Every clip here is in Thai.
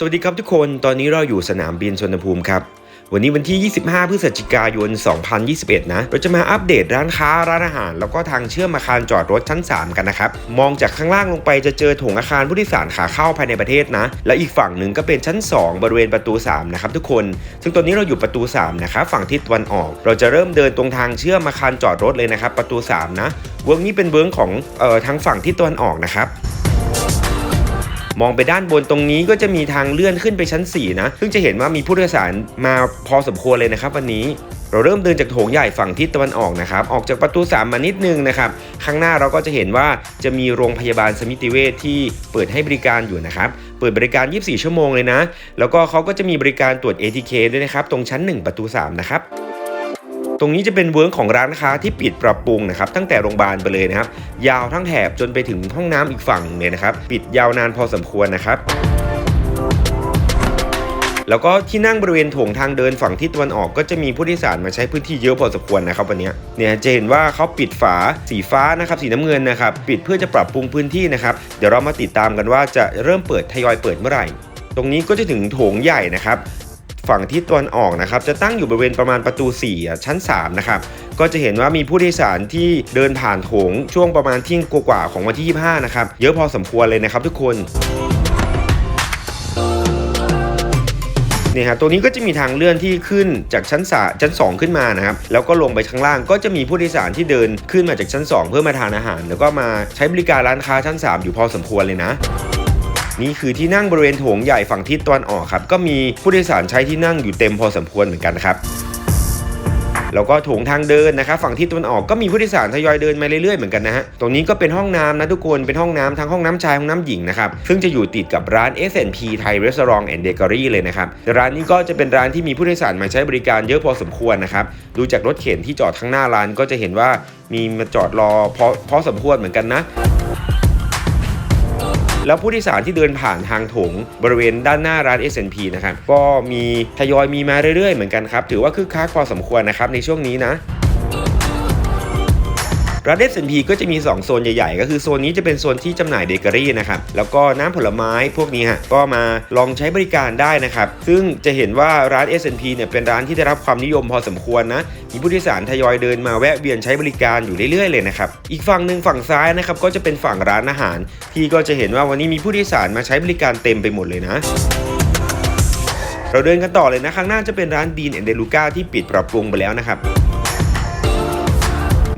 สวัสดีครับทุกคนตอนนี้เราอยู่สนามบินชนภูมิครับ วันนี้วันที่ 25 พฤศจิกายน 2021 นะ เราจะมาอัปเดตร้านค้าร้านอาหาร แล้วก็ทางเชื่อมอาคารจอดรถชั้น 3 กันนะครับ มองจากข้างล่างลงไปจะเจอโถงอาคารผู้โดยสารขาเข้าภายในประเทศนะ และอีกฝั่งหนึ่งก็เป็นชั้น 2 บริเวณประตู 3 นะครับทุกคน ซึ่งตอนนี้เราอยู่ประตู 3 นะครับฝั่งทิศตะวันออก เราจะเริ่มเดินตรงทางเชื่อมอาคารจอดรถเลยนะครับประตู 3 นะเวิร์กนี้เป็นเวิร์กของเอ่อทางฝั่งทิศตะวันออกนะครับ มองไปด้านบนตรงนี้ก็จะมีทางเลื่อนขึ้นไปชั้น 4 นะ ซึ่งจะเห็นว่ามีผู้โดยสารมาพอสมควรเลยนะครับวันนี้เราเริ่มเดินจากโถงใหญ่ฝั่งทิศตะวันออกนะครับ ออกจากประตู 3 มานิดนึงนะครับ ข้างหน้าเราก็จะเห็นว่าจะมีโรงพยาบาลสมิติเวชที่เปิดให้บริการอยู่นะครับ เปิดบริการ 24 ชั่วโมงเลยนะ แล้วก็เขาก็จะมีบริการตรวจ ATK ด้วยนะครับ ตรงชั้น 1 ประตู 3 นะครับ ตรงนี้จะเป็นเวิร์กของร้านค้าที่ปิดปรับปรุงนะครับตั้งแต่โรงพยาบาลไปเลยนะครับ ยาวทั้งแถบจนไปถึงห้องน้ำอีกฝั่งเลยนะครับ ปิดยาวนานพอสมควรนะครับแล้วก็ที่นั่งบริเวณโถงทางเดินฝั่งทิศตะวันออกก็จะมีผู้โดยสารมาใช้พื้นที่เยอะพอสมควรนะครับวันนี้เนี่ยจะเห็นว่าเขาปิดฝาสีฟ้านะครับสีน้ำเงินนะครับปิดเพื่อจะปรับปรุงพื้นที่นะครับเดี๋ยวเรามาติดตามกันว่าจะเริ่มเปิดทยอยเปิดเมื่อไหร่ ตรงนี้ก็จะถึงโถงใหญ่นะครับ ฝั่งทิศตะวันออกนะครับจะตั้งอยู่บริเวณประมาณประตู4อ่ชั้น 3 นะครับ ก็จะเห็นว่ามีผู้โดยสารที่เดินผ่านโถงช่วงประมาณเที่ยงกว่าของวันที่ 25 นะครับ เยอะพอสมควรเลยนะครับทุกคนเนี่ยครับตรงนี้ก็จะมีทางเลื่อนที่ขึ้นจากชั้นสาชั้น 2 ขึ้นมานะครับ แล้วก็ลงไปข้างล่างก็จะมีผู้โดยสารที่เดินขึ้นมาจากชั้น 2 เพื่อมาทานอาหาร แล้วก็มาใช้บริการร้านค้าชั้น 3 อยู่พอสมควรเลยนะ นี่คือที่นั่งบริเวณโถงใหญ่ฝั่งทิศตะวันออกครับก็มีผู้โดยสารใช้ที่นั่งอยู่เต็มพอสมควรเหมือนกันครับแล้วก็โถงทางเดินนะครับฝั่งทิศตะวันออกก็มีผู้โดยสารทยอยเดินมาเรื่อยๆเหมือนกันนะฮะตรงนี้ก็เป็นห้องน้ำนะทุกคนเป็นห้องน้ำทั้งห้องน้ำชายห้องน้ำหญิงนะครับซึ่งจะอยู่ติดกับร้าน S&P Thai Restaurant and Bakery เลยนะครับร้านนี้ก็จะเป็นร้านที่มีผู้โดยสารมาใช้บริการเยอะพอสมควรนะครับดูจากรถเข็นที่จอดข้างหน้าร้านก็จะเห็นว่ามีมาจอดรอพอพอสมควรเหมือนกันนะ แล้วผู้โดยสารที่เดินผ่านทางโถงบริเวณด้านหน้าร้าน S&P นะครับก็มีทยอยมีมาเรื่อยๆ เหมือนกันครับ ถือว่าคึกคักพอสมควรนะครับในช่วงนี้นะ ร้าน S&P ก็จะมี 2 โซนใหญ่ๆ ก็คือโซนนี้จะเป็นโซนที่จำหน่ายเบเกอรี่นะครับ แล้วก็น้ำผลไม้พวกนี้ฮะก็มาลองใช้บริการได้นะครับ ซึ่งจะเห็นว่าร้าน S&P เนี่ยเป็นร้านที่ได้รับความนิยมพอสมควรนะ มีผู้โดยสารทยอยเดินมาแวะเวียนใช้บริการอยู่เรื่อยๆ เลยนะครับ อีกฝั่งหนึ่งฝั่งซ้ายนะครับก็จะเป็นฝั่งร้านอาหาร ที่ก็จะเห็นว่าวันนี้มีผู้โดยสารมาใช้บริการเต็มไปหมดเลยนะเราเดินกันต่อเลยนะ ข้างหน้าจะเป็นร้านดีนแอนเดลูก้าที่ปิดปรับปรุงไปแล้วนะครับ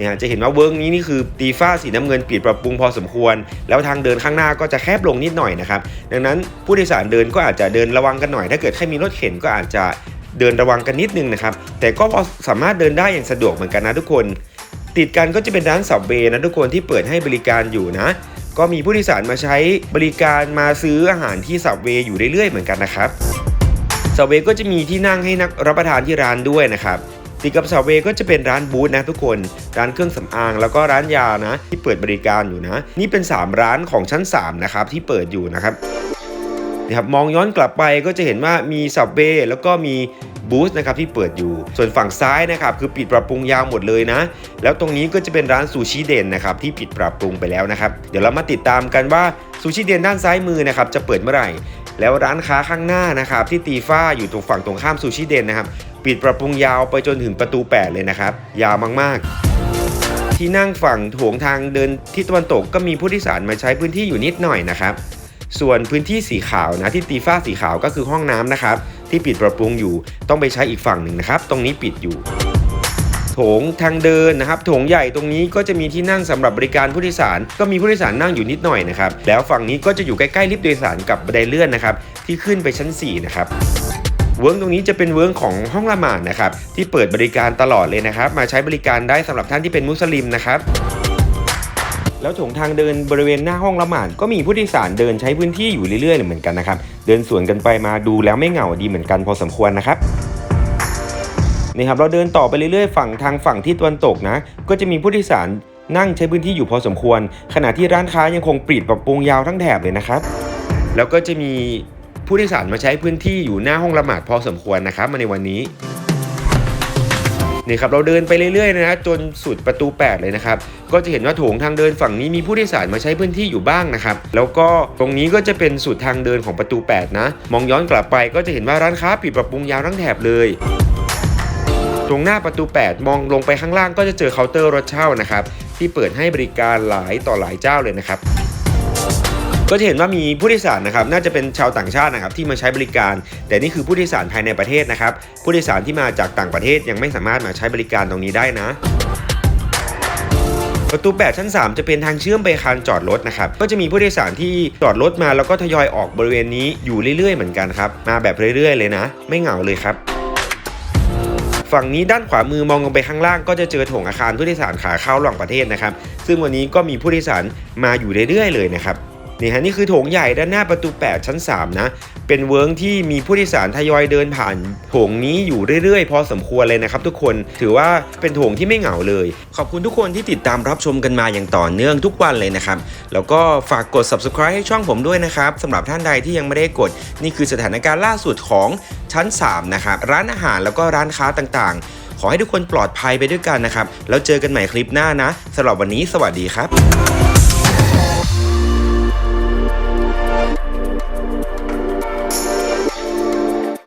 เนี่ยจะเห็นว่าเวิร์กนี้นี่คือตีฟ้าสีน้ำเงินปิดปรับปรุงพอสมควร แล้วทางเดินข้างหน้าก็จะแคบลงนิดหน่อยนะครับดังนั้นผู้โดยสารเดินก็อาจจะเดินระวังกันหน่อย ถ้าเกิดใครมีรถเข็นก็อาจจะเดินระวังกันนิดนึงนะครับแต่ก็สามารถเดินได้อย่างสะดวกเหมือนกันนะทุกคน ติดกันก็จะเป็นร้านสับเวนะทุกคนที่เปิดให้บริการอยู่นะก็มีผู้โดยสารมาใช้บริการมาซื้ออาหารที่สับเวอยู่เรื่อยๆเหมือนกันนะครับสับเวก็จะมีที่นั่งให้นักรับประทานที่ร้านด้วยนะครับ ติดกับสาวเวก็จะเป็นร้านบูธนะทุกคน ร้านเครื่องสำอาง แล้วก็ร้านยานะ ที่เปิดบริการอยู่นะ นี่เป็น 3 ร้านของชั้น 3 นะครับ ที่เปิดอยู่นะครับนะครับมองย้อนกลับไปก็จะเห็นว่ามีสับเวแล้วก็มีบูธนะครับที่เปิดอยู่ ส่วนฝั่งซ้ายนะครับคือปิดปรับปรุงยาวหมดเลยนะ แล้วตรงนี้ก็จะเป็นร้านซูชิเด่นนะครับที่ปิดปรับปรุงไปแล้วนะครับ เดี๋ยวเรามาติดตามกันว่าซูชิเด่นด้านซ้ายมือนะครับจะเปิดเมื่อไหร่ แล้วร้านค้าข้างหน้านะครับที่ตีฟ้าอยู่ตรงฝั่งตรงข้ามซูชิเดนนะครับปิดปรับปรุงยาวไปจนถึงประตู 8 เลยนะครับ ยาวมากๆ ที่นั่งฝั่งโถงทางเดินทิศตะวันตกก็มีผู้โดยสารมาใช้พื้นที่อยู่นิดหน่อยนะครับ ส่วนพื้นที่สีขาวนะที่ตีฟ้าสีขาวก็คือห้องน้ำนะครับ ที่ปิดปรับปรุงอยู่ต้องไปใช้อีกฝั่งหนึ่งนะครับ ตรงนี้ปิดอยู่ งทางเดินนะครับโถงใหญ่ตรงนี้ก็จะมีที่นั่งสำหรับบริการผู้โดยสาร ก็มีผู้โดยสารนั่งอยู่นิดหน่อยนะครับแล้วฝั่งนี้ก็จะอยู่ใกล้ๆลิฟต์โดยสารกับบันไดเลื่อนนะครับที่ขึ้นไปชั้น 4 นะครับเวิร์กตรงนี้จะเป็นเวิร์กของห้องละหมาดนะครับที่เปิดบริการตลอดเลยนะครับ มาใช้บริการได้สำหรับท่านที่เป็นมุสลิมนะครับแล้วโถงทางเดินบริเวณหน้าห้องละหมาดก็มีผู้โดยสารเดินใช้พื้นที่อยู่เรื่อยๆเหมือนกันนะครับ เดินสวนกันไปมาดูแล้วไม่เหงาดีเหมือนกันพอสมควรนะครับ นี่ครับเราเดินต่อไปเรื่อยๆฝั่งทางฝั่งที่ตะวันตกนะ ก็จะมีผู้โดยสารนั่งใช้พื้นที่อยู่พอสมควร ขณะที่ร้านค้ายังคงปิดปรับปรุงยาวทั้งแถบเลยนะครับ แล้วก็จะมีผู้โดยสารมาใช้พื้นที่อยู่หน้าห้องละหมาดพอสมควรนะครับมาในวันนี้นี่ครับเราเดินไปเรื่อยๆนะฮะจนสุดประตู 8 เลยนะครับ ก็จะเห็นว่าโถงทางเดินฝั่งนี้มีผู้โดยสารมาใช้พื้นที่อยู่บ้างนะครับ แล้วก็ตรงนี้ก็จะเป็นสุดทางเดินของประตู 8 นะ มองย้อนกลับไปก็จะเห็นว่าร้านค้าปิดปรับปรุงยาวทั้งแถบเลย ตรงหน้าประตู 8 มองลงไปข้างล่างก็จะเจอเคาน์เตอร์รถเช่านะครับที่เปิดให้บริการหลายต่อหลายเจ้าเลยนะครับก็จะเห็นว่ามีผู้โดยสารนะครับน่าจะเป็นชาวต่างชาตินะครับที่มาใช้บริการ แต่นี่คือผู้โดยสารภายในประเทศนะครับ ผู้โดยสารที่มาจากต่างประเทศยังไม่สามารถมาใช้บริการตรงนี้ได้นะ ประตู 8 ชั้น 3 จะเป็นทางเชื่อมไปอาคารจอดรถนะครับก็จะมีผู้โดยสารที่จอดรถมาแล้วก็ทยอยออกบริเวณนี้อยู่เรื่อยๆเหมือนกันครับมาแบบเรื่อย ๆ เลยนะ ไม่เหงาเลยครับ ฝั่งนี้ด้านขวามือมองลงไปข้างล่างก็จะเจอโถงอาคารผู้โดยสารขาเข้าระหว่างประเทศนะครับ ซึ่งวันนี้ก็มีผู้โดยสารมาอยู่เรื่อยๆเลยนะครับนี่ฮะนี่คือโถงใหญ่ด้านหน้าประตู 8 ชั้น 3 นะ เป็นเวิร์กที่มีผู้โดยสารทยอยเดินผ่านโถงนี้อยู่เรื่อยๆ พอสมควรเลยนะครับทุกคนถือว่าเป็นโถงที่ไม่เหงาเลย ขอบคุณทุกคนที่ติดตามรับชมกันมาอย่างต่อเนื่องทุกวันเลยนะครับ แล้วก็ฝากกด subscribe ให้ช่องผมด้วยนะครับสำหรับท่านใดที่ยังไม่ได้กด นี่คือสถานการณ์ล่าสุดของชั้น 3 นะครับ ร้านอาหารแล้วก็ร้านค้าต่างๆ ขอให้ทุกคนปลอดภัยไปด้วยกันนะครับ แล้วเจอกันใหม่คลิปหน้านะสำหรับวันนี้สวัสดีครับ